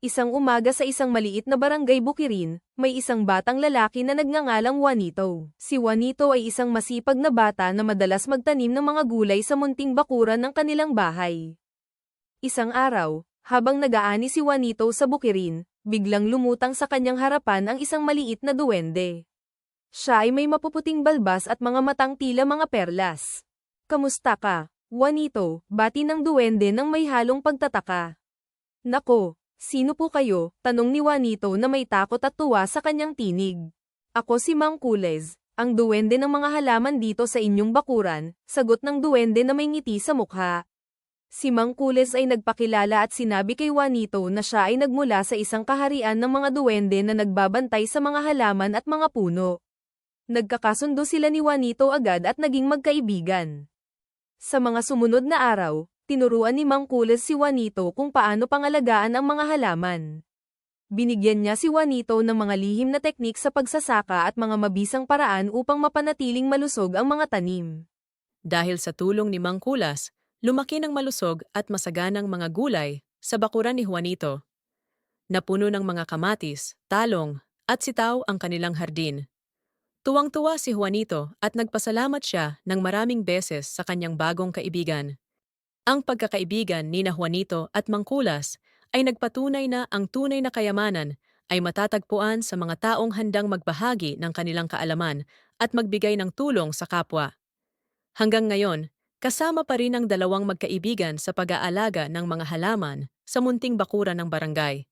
Isang umaga sa isang maliit na barangay Bukirin, may isang batang lalaki na nagngangalang Juanito. Si Juanito ay isang masipag na bata na madalas magtanim ng mga gulay sa munting bakuran ng kanilang bahay. Isang araw, habang nagaani si Juanito sa Bukirin, biglang lumutang sa kanyang harapan ang isang maliit na duwende. Siya ay may mapuputing balbas at mga matang tila mga perlas. Kamusta ka, Juanito? Bati ng duwende ng may halong pagtataka. Nako, sino po kayo? Tanong ni Juanito na may takot at tuwa sa kanyang tinig. Ako si Mang Kulez, ang duwende ng mga halaman dito sa inyong bakuran, sagot ng duwende na may ngiti sa mukha. Si Mang Kulez ay nagpakilala at sinabi kay Juanito na siya ay nagmula sa isang kaharian ng mga duwende na nagbabantay sa mga halaman at mga puno. Nagkakasundo sila ni Juanito agad at naging magkaibigan. Sa mga sumunod na araw, tinuruan ni Mang Kules si Juanito kung paano pangalagaan ang mga halaman. Binigyan niya si Juanito ng mga lihim na teknik sa pagsasaka at mga mabisang paraan upang mapanatiling malusog ang mga tanim. Dahil sa tulong ni Mang Kulas, lumaki ng malusog at masaganang mga gulay sa bakuran ni Juanito. Napuno ng mga kamatis, talong, at sitaw ang kanilang hardin. Tuwang-tuwa si Juanito at nagpasalamat siya ng maraming beses sa kanyang bagong kaibigan. Ang pagkakaibigan ni na Juanito at Mangkulas ay nagpatunay na ang tunay na kayamanan ay matatagpuan sa mga taong handang magbahagi ng kanilang kaalaman at magbigay ng tulong sa kapwa. Hanggang ngayon, kasama pa rin ang dalawang magkaibigan sa pag-aalaga ng mga halaman sa munting bakuran ng barangay.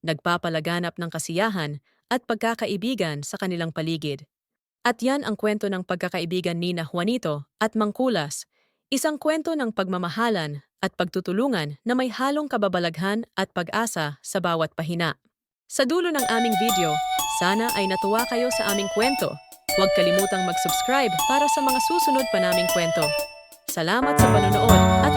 Nagpapalaganap ng kasiyahan at pagkakaibigan sa kanilang paligid. At yan ang kwento ng pagkakaibigan ni na Juanito at Mangkulas, isang kwento ng pagmamahalan at pagtutulungan na may halong kababalaghan at pag-asa sa bawat pahina. Sa dulo ng aming video, sana ay natuwa kayo sa aming kwento. Huwag kalimutang mag-subscribe para sa mga susunod pa naming kwento. Salamat sa panonood at